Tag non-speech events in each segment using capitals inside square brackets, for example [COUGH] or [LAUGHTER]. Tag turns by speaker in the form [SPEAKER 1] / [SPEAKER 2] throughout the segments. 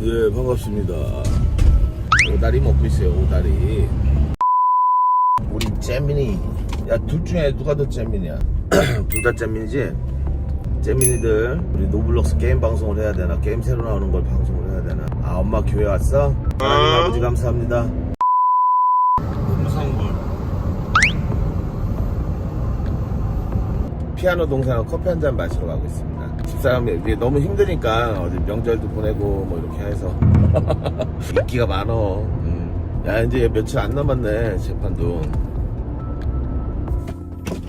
[SPEAKER 1] 반갑습니다. 오다리 먹고 있어요, 오다리. 우리 잼민이. 야, 둘 중에 누가 더 잼민이야? [CLEARS THROAT] 둘다 잼민이지? 잼민이들, 우리 노블록스 게임 방송을 해야 되나? 게임 새로 나오는 걸 방송을 해야 되나? 아, 엄마 교회 왔어? 하나님 아버지 감사합니다. 음성물. 피아노 동생하고 커피 한 잔 마시러 가고 있습니다. 집사람이 이게 너무 힘드니까 어디 명절도 보내고 뭐 이렇게 해서 [LAUGHS] 인기가 많어. 음. 야 이제 며칠 안 남았네 재판도.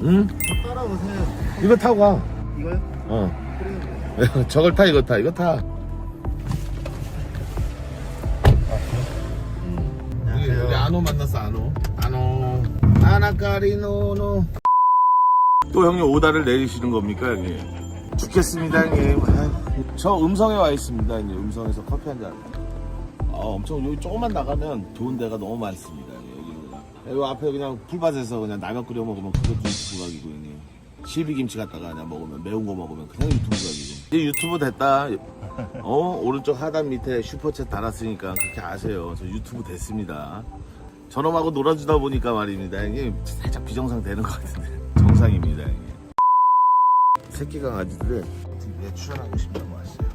[SPEAKER 1] 응?
[SPEAKER 2] 따라오세요.
[SPEAKER 1] 이거 타고 가.
[SPEAKER 2] 이거요?
[SPEAKER 1] 어.
[SPEAKER 2] 그래요. [LAUGHS]
[SPEAKER 1] 저걸 타 이거 타 이거 타. 우리, 우리 아노 만났어 아노. 아노. 아나까리노노. 또 형님 오다를 내리시는 겁니까 형님? 죽겠습니다 형님. 아유, 저 음성에 와 있습니다 이제 음성에서 커피 한 잔. 아 엄청 여기 조금만 나가면 좋은 데가 너무 많습니다 여기 여기 앞에 그냥 풀밭에서 그냥 라면 끓여 먹으면 그것도 유튜브 각이고 형님. 실비김치 갖다가 그냥 먹으면 매운 거 먹으면 그냥 유튜브 각이고. 이제 유튜브 됐다. 어 오른쪽 하단 밑에 슈퍼챗 달았으니까 그렇게 아세요. 저 유튜브 됐습니다. 저놈하고 놀아주다 보니까 말입니다. 형님 살짝 비정상 되는 것 같은데 정상입니다. 형님. 새끼 강아지들 TV에 출연하고 싶다고 하시요.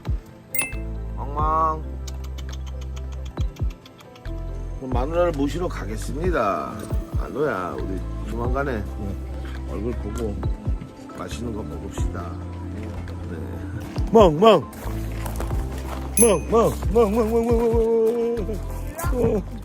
[SPEAKER 1] 그럼 마누라를 모시러 가겠습니다. 마누야 우리 조만간에 얼굴 보고 맛있는 거 먹읍시다. 네. 멍멍 멍멍 멍멍멍멍멍